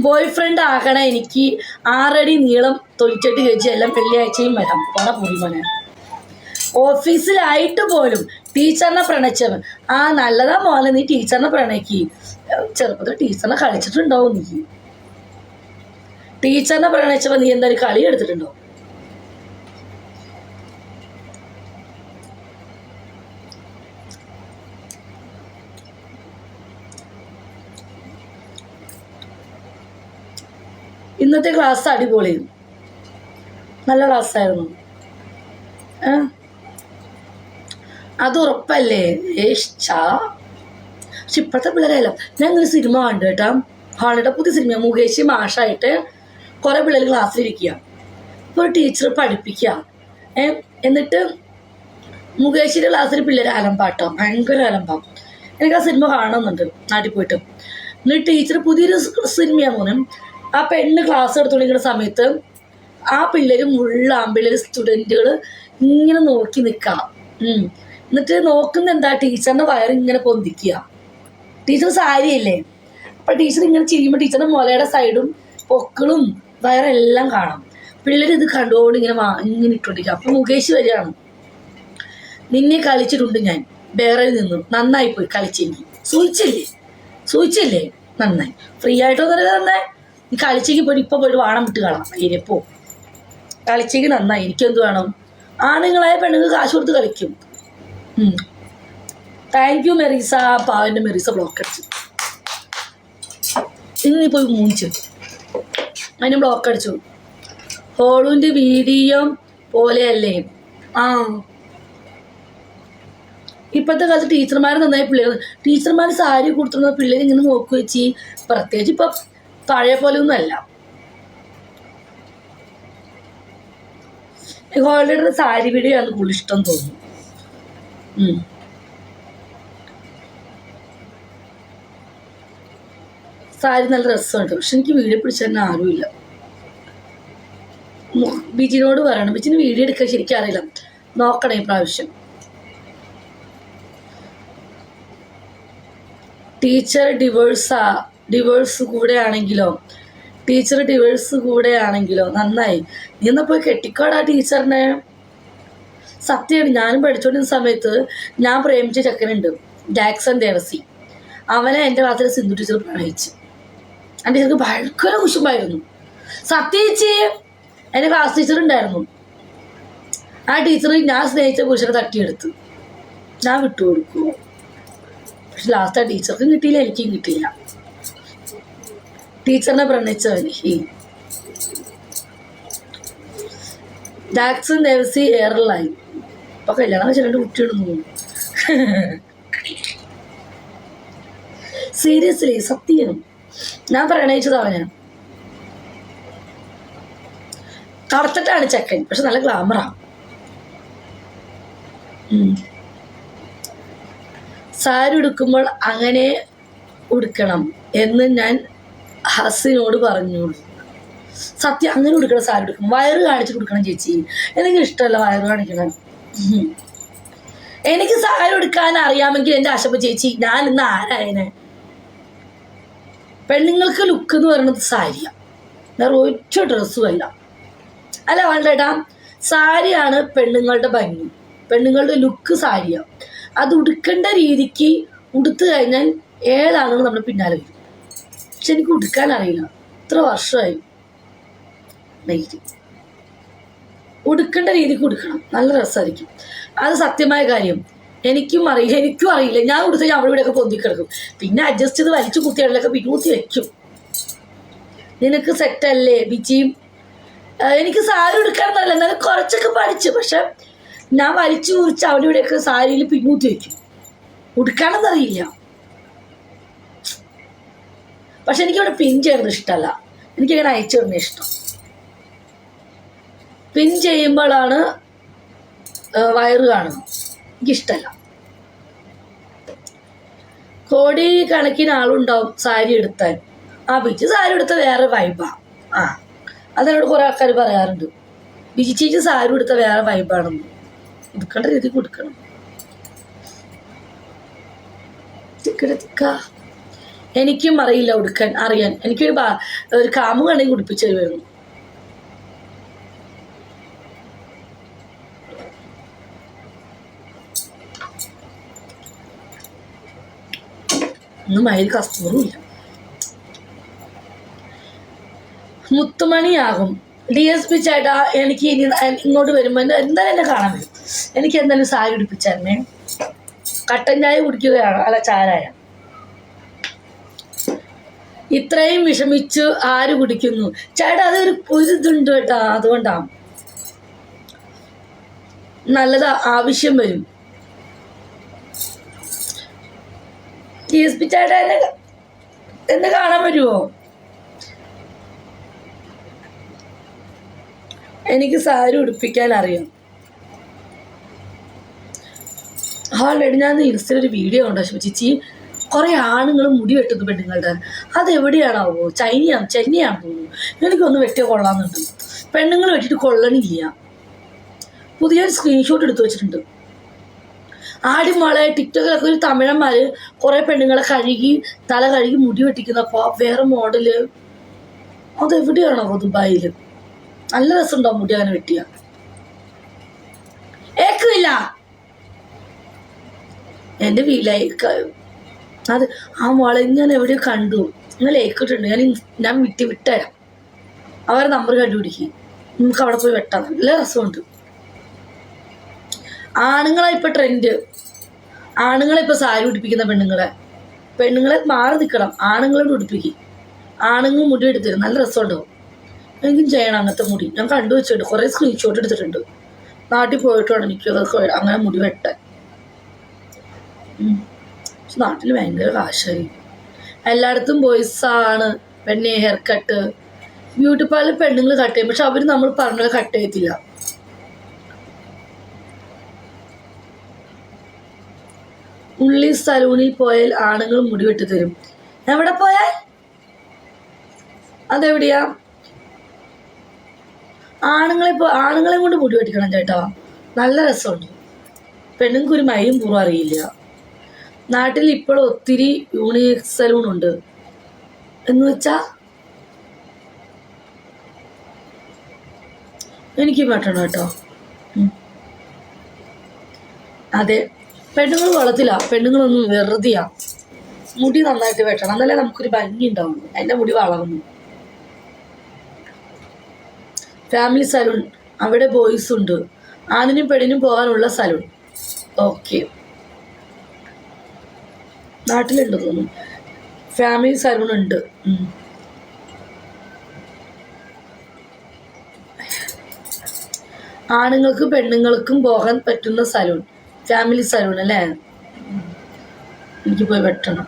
Boy friend ആകണ എനിക്ക് ആറടി നീളം തൊലിച്ചെട്ട് കഴിച്ച് എല്ലാം വെള്ളിയാഴ്ചയും വരാം. പോണ പോയി മോനെ. ഓഫീസിലായിട്ട് പോലും ടീച്ചറിനെ പ്രണയിച്ചവൻ. ആ നല്ലതാ മോനെ നീ ടീച്ചറിനെ പ്രണയിക്കി. ചെറുപ്പത്തിൽ ടീച്ചറിനെ കളിച്ചിട്ടുണ്ടാവും നീ. ടീച്ചറിനെ പ്രണയിച്ചവൻ നീ എന്തായാലും കളി എടുത്തിട്ടുണ്ടോ? ഇന്നത്തെ ക്ലാസ് അടിപൊളി നല്ല ക്ലാസ്സായിരുന്നു അത് ഉറപ്പല്ലേ? ഏഷ്ചാ പക്ഷെ ഇപ്പോഴത്തെ പിള്ളേരല്ല. ഞാൻ ഇങ്ങനെ സിനിമ കണ്ടു കേട്ടാ. ഹാളിയുടെ പുതിയ സിനിമ മുകേഷ് മാഷായിട്ട് കുറേ പിള്ളേർ ക്ലാസ്സിലിരിക്കുക ഇപ്പോൾ ടീച്ചർ പഠിപ്പിക്കുക എന്നിട്ട് മുകേഷിന്റെ ക്ലാസ്സിൽ പിള്ളേർ അലമ്പാട്ടോ. ഭയങ്കര അലമ്പാം. എനിക്ക് ആ സിനിമ കാണുന്നുണ്ട് നാട്ടിൽ പോയിട്ട്. എന്നിട്ട് ടീച്ചർ പുതിയൊരു സിനിമയാണെന്ന് തോന്നും ആ പെണ്ണ് ക്ലാസ് എടുത്തുകൊണ്ടിരിക്കുന്ന സമയത്ത് ആ പിള്ളേർ മുള്ള പിള്ളേർ സ്റ്റുഡന്റുകൾ ഇങ്ങനെ നോക്കി നിൽക്കാം എന്നിട്ട് നോക്കുന്ന എന്താ ടീച്ചറിന്റെ വയർ ഇങ്ങനെ പൊന്തിക്കുക. ടീച്ചർ സാരിയല്ലേ അപ്പൊ ടീച്ചർ ഇങ്ങനെ ചിരിയുമ്പോൾ ടീച്ചറിന്റെ മുലയുടെ സൈഡും പൊക്കളും വയറെല്ലാം കാണാം. പിള്ളേർ ഇത് കണ്ടുകൊണ്ട് ഇങ്ങനെ ഇങ്ങനെ ഇട്ടോണ്ടിരിക്കുക അപ്പൊ മുകേഷ് വരികയാണ്. നിന്നെ കളിച്ചിട്ടുണ്ട് ഞാൻ. വേറെ നിന്നു. നന്നായി പോയി കളിച്ചെങ്കിൽ സൂചിച്ചില്ലേ? സൂചിച്ചില്ലേ? നന്നായി. ഫ്രീ ആയിട്ടൊന്നും നന്നായി. നീ കളിച്ചേക്ക് പോയി ഇപ്പൊ പോയിട്ട് വാണം വിട്ട് കാണാം. ഇനിയിപ്പോ കളിച്ചേക്ക് നന്നായി. എനിക്കെന്ത് വേണം? ആണുങ്ങളായ പെണ്ണുങ്ങൾ കാശ് കൊടുത്ത് കളിക്കും. Thank you Merisa. പാവന്റെ Merisa block അടിച്ചു. ഇന്ന് നീ പോയി മൂഞ്ചു. അതിന് ബ്ലോക്ക് അടിച്ചു. ഹോളുവിന്റെ വീഡിയോ പോലെയല്ലേ? ആ. ഇപ്പോഴത്തെ കാലത്ത് ടീച്ചർമാർ നന്നായി പിള്ളേർ ടീച്ചർമാർ സാരി കൊടുത്തിരുന്ന പിള്ളേർ ഇങ്ങനെ നോക്കി വെച്ച് പ്രത്യേകിച്ച് ഇപ്പൊ പഴയ പോലെ ഒന്നും അല്ല ഹോളിഡേയുടെ സാരി വീഡിയോ ആണ് കൂടുതൽ ഇഷ്ടം തോന്നുന്നു സാരി നല്ല രസമുണ്ട് പക്ഷെ എനിക്ക് വീഡിയോ പിടിച്ചു തന്നെ ആരുമില്ല ബിജിനോട് പറയണം. ബിജിന് വീഡിയോ എടുക്കാൻ ശരിക്കും അറിയില്ല. നോക്കണേ പ്രാവശ്യം. ടീച്ചർ ഡിവേഴ്സാ. ഡിവേഴ്സ് കൂടെ ആണെങ്കിലോ ടീച്ചർ ഡിവേഴ്സ് കൂടെ ആണെങ്കിലോ നന്നായി. നീ എന്നാ പോയി കെട്ടിക്കോടാ ടീച്ചറിനെ സത്യമാണ് ഞാനും പഠിച്ചോണ്ടിരുന്ന സമയത്ത് ഞാൻ പ്രേമിച്ച ചെക്കനുണ്ട് ജാക്സൺ ദേവസി. അവനെ എന്റെ ക്ലാസ്സിൽ സിന്ധു ടീച്ചർ പ്രണയിച്ചു. എന്റെ ടീച്ചർക്ക് ഭയങ്കര കുശുമ്പായിരുന്നു. സത്യേച്ചി എന്റെ ക്ലാസ് ടീച്ചർ ഉണ്ടായിരുന്നു. ആ ടീച്ചർ ഞാൻ സ്നേഹിച്ച പുരുഷനെ തട്ടിയെടുത്തു ഞാൻ വിട്ടുകൊടുക്കും. പക്ഷെ ലാസ്റ്റ് ആ ടീച്ചർക്കും കിട്ടിയില്ല എനിക്കും കിട്ടിയില്ല. ടീച്ചറിനെ പ്രണയിച്ചവൻ ഹീ ജാക്സൺ ദേവസി എയർലൈൻ ഇപ്പൊ കല്യാണം വെച്ചിട്ട് കുട്ടിയിടുന്നു സീരിയസ്ലി സത്യം. ഞാൻ പ്രണയിച്ചതാണ് ഞാൻ. കറുത്തിട്ടാണ് ചെക്കൻ പക്ഷെ നല്ല ഗ്ലാമറാ സാരി ഉടുക്കുമ്പോൾ അങ്ങനെ ഉടുക്കണം എന്ന് ഞാൻ ഹസിനോട് പറഞ്ഞു. സത്യം അങ്ങനെ കൊടുക്കണം സാരി കൊടുക്കണം വയറ് കാണിച്ച് കൊടുക്കണം ചേച്ചി. എനിക്ക് ഇഷ്ടമല്ല വയറ് കാണിക്കണം എനിക്ക് സാരി എടുക്കാൻ അറിയാമെങ്കിൽ എന്റെ ആശപ്പ ചേച്ചി ഞാൻ ഇന്ന് ആരായനെ? പെണ്ണുങ്ങൾക്ക് ലുക്ക് എന്ന് പറയുന്നത് സാരിയാണ് വേറെ ഒറ്റ ഡ്രസ്സും അല്ല. അല്ല വേണ്ടേട്ടാ. സാരിയാണ് പെണ്ണുങ്ങളുടെ ഭംഗി. പെണ്ണുങ്ങളുടെ ലുക്ക് സാരിയാണ് അത് ഉടുക്കേണ്ട രീതിക്ക് ഉടുത്തു കഴിഞ്ഞാൽ ഏതാണെന്ന് നമ്മുടെ പിന്നാലെ വരും. പക്ഷെ എനിക്ക് ഉടുക്കാൻ അറിയില്ല ഇത്ര വർഷമായി. ഡെയിലി ഉടുക്കേണ്ട രീതിക്ക് ഉടുക്കണം. നല്ല രസമായിരിക്കും. അത് സത്യമായ കാര്യം. എനിക്കും അറിയില്ല എനിക്കും അറിയില്ല. ഞാൻ ഉടുത്ത ഞാൻ അവിടെ ഇവിടെയൊക്കെ പൊന്തിക്കിടക്കും പിന്നെ അഡ്ജസ്റ്റ് ചെയ്ത് വലിച്ചു കുത്തിയാളിലൊക്കെ പിന്നൂത്തി വെക്കും. നിനക്ക് സെറ്റല്ലേ ബിജിയും? എനിക്ക് സാരി ഉടുക്കാന്നല്ല എന്നാലും കുറച്ചൊക്കെ പഠിച്ചു. പക്ഷെ ഞാൻ വലിച്ചു കുറിച്ച് അവിടെ ഇവിടെയൊക്കെ സാരിയിൽ പിന്നൂത്തി വെക്കും. ഉടുക്കാണെന്നറിയില്ല പക്ഷെ എനിക്കവിടെ പിൻ ചെയ്യുന്നത് ഇഷ്ടമല്ല എനിക്കിങ്ങനെ അയച്ചു തരുന്ന ഇഷ്ടം. പിൻ ചെയ്യുമ്പോഴാണ് വയറ് കാണുന്നത്. എനിക്കിഷ്ടമല്ല കോടി കണക്കിന് ആളുണ്ടാവും സാരി എടുത്താൽ. ആ ബിജി സാരി എടുത്ത വേറെ വൈബാ ആ. അതിനോട് കുറെ ആൾക്കാർ പറയാറുണ്ട്. ബിജി ചേച്ചി സാരി എടുത്ത വേറെ വൈബാണെന്ന് കൊടുക്കേണ്ട രീതി കൊടുക്കണം തിക്കട തിക്ക എനിക്കും അറിയില്ല ഉടുക്കാൻ അറിയാൻ. എനിക്കൊരു ഒരു കാമു കണ്ടെങ്കിൽ കുടിപ്പിച്ചു തരുമായിരുന്നു. ഒന്നും മയിൽ കസ്തൂറും ഇല്ല. മുത്തുമണിയാകും. ഡി എസ് പി ചേട്ടാ എനിക്ക് ഇനി ഇങ്ങോട്ട് വരുമ്പോൾ എന്തായാലും എന്നെ കാണാൻ വരും? എനിക്ക് എന്തായാലും സാരി ഉടുപ്പിച്ചായിരുന്നേ. കട്ടൻ ചായ കുടിക്കുകയാണ്. അല്ല ചാരായ. ഇത്രയും വിഷമിച്ച് ആര് കുടിക്കുന്നു? ചേട്ടാ അതൊരു ഒരു ഇതുണ്ട് കേട്ടാ അതുകൊണ്ടാ. നല്ലത് ആവശ്യം വരും. ടി എസ് പി ചേട്ടാ എന്നെ എന്നെ കാണാൻ വരുമോ എനിക്ക് സാരി ഉടുപ്പിക്കാൻ അറിയാം. ഹാൾറെഡി ഞാൻ ഇൻസ്റ്റയിൽ ഒരു വീഡിയോ കണ്ടു ചേച്ചി. കുറേ ആണുങ്ങൾ മുടി വെട്ടുന്നു പെണ്ണുങ്ങളുടെ. അത് എവിടെയാണാവോ ചൈനയാണ് ചെന്നൈയാണ് തോന്നുന്നു എനിക്കൊന്ന് വെട്ടിയ കൊള്ളാമെന്നുണ്ട് പെണ്ണുങ്ങൾ വെട്ടിയിട്ട് കൊള്ളണില്ല. പുതിയൊരു സ്ക്രീൻഷോട്ട് എടുത്തു വെച്ചിട്ടുണ്ട്. ആദ്യം മോളെ ടിക്ടോക്കിലൊക്കെ ഒരു തമിഴന്മാർ കുറേ പെണ്ണുങ്ങളെ കഴുകി തല കഴുകി മുടി വെട്ടിക്കുന്നപ്പോൾ വേറെ മോഡൽ. അതെവിടെയാണോ ദുബായിൽ നല്ല രസമുണ്ടോ മുടി അങ്ങനെ വെട്ടിയ? ഏക്കില്ല എന്റെ വീലായി അത് ആ മോളെ ഞാൻ എവിടെയോ കണ്ടു. നിങ്ങൾ ഏക്കിട്ടുണ്ട് ഞാൻ ഞാൻ വിട്ടി വിട്ടുതരാം. അവരെ നമ്പർ കണ്ടുപിടിക്കും. നമുക്ക് അവിടെ പോയി വെട്ടാം. നല്ല രസമുണ്ട്. ആണുങ്ങളെ ഇപ്പൊ ട്രെൻഡ് ആണുങ്ങളെ ഇപ്പൊ സാരി ഉടുപ്പിക്കുന്ന പെണ്ണുങ്ങളെ. പെണ്ണുങ്ങളെ മാറി നിൽക്കണം ആണുങ്ങളോട് ഉടുപ്പിക്കും. ആണുങ്ങൾ മുടി എടുത്തിരും നല്ല രസമുണ്ടാവും എനിക്കും ചെയ്യണം അങ്ങനത്തെ മുടി. ഞാൻ കണ്ടു വെച്ചിട്ടുണ്ട്. കുറേ സ്ക്രീൻഷോട്ട് എടുത്തിട്ടുണ്ട്. നാട്ടിൽ പോയിട്ടാണ് എനിക്ക് അങ്ങനെ മുടി വെട്ടാൻ. പക്ഷെ നാട്ടിൽ ഭയങ്കര കാശായി. എല്ലായിടത്തും ബോയ്സാണ് പെണ്ണെ ഹെയർ കട്ട് ബ്യൂട്ടി പാർലർ പെണ്ണുങ്ങൾ കട്ട് ചെയ്യും. പക്ഷെ അവർ നമ്മൾ പറഞ്ഞത് കട്ട് ചെയ്യത്തില്ല. ഉള്ളി സലൂണിൽ പോയാൽ ആണുങ്ങൾ മുടി വെട്ടി തരും. എവിടെ പോയാൽ? അതെവിടെയാ? ആണുങ്ങളെ ആണുങ്ങളെ കൊണ്ട് മുടി വെട്ടിക്കണം ചേട്ടാ നല്ല രസമുണ്ട്. പെണ്ണുങ്ങൾക്ക് ഒരു മയും പൂർവം അറിയില്ല. നാട്ടിൽ ഇപ്പോൾ ഒത്തിരി യൂണിക് സലൂൺ ഉണ്ട്. എന്ന് വെച്ചാ എനിക്ക് പെട്ടണം കേട്ടോ. അതെ. പെണ്ണുങ്ങൾ വളത്തില്ല പെണ്ണുങ്ങളൊന്നും വെറുതെയാ. മുടി നന്നായിട്ട് വെട്ടണം. എന്നാലേ നമുക്കൊരു ഭംഗി ഉണ്ടാവും എന്റെ മുടി വളർന്നു. Family salon. അവിടെ ബോയ്സ് ഉണ്ട്. ആണിനും പെണ്ണിനും പോകാനുള്ള സലൂൺ. ഓക്കെ. നാട്ടിലുണ്ട് തോന്നുന്നു. ഫാമിലി സലൂൺ ഉണ്ട് ആണുങ്ങൾക്കും പെണ്ണുങ്ങൾക്കും പോകാൻ പറ്റുന്ന സലൂൺ. ഫാമിലി സലൂൺ അല്ലേ? എനിക്ക് പോയി വെട്ടണം